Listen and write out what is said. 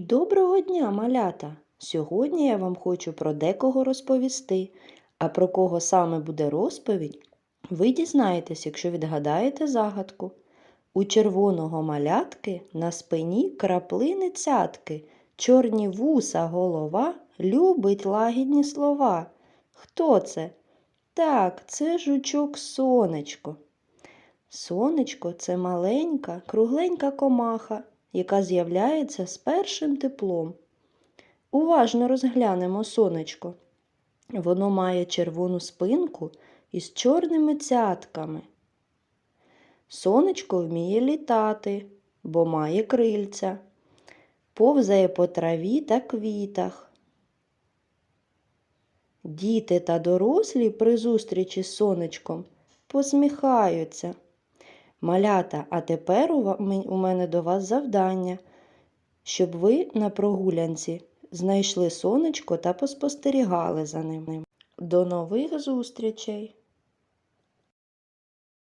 Доброго дня, малята! Сьогодні я вам хочу про декого розповісти, а про кого саме буде розповідь, ви дізнаєтесь, якщо відгадаєте загадку. У червоного малятки на спині краплини цятки, чорні вуса голова любить лагідні слова. Хто це? Так, це жучок сонечко. Сонечко це маленька, кругленька комаха, яка з'являється з першим теплом. Уважно розглянемо сонечко. Воно має червону спинку із чорними цятками. Сонечко вміє літати, бо має крильця, повзає по траві та квітах. Діти та дорослі при зустрічі з сонечком посміхаються. Малята, а тепер у мене до вас завдання, щоб ви на прогулянці знайшли сонечко та поспостерігали за ним. До нових зустрічей!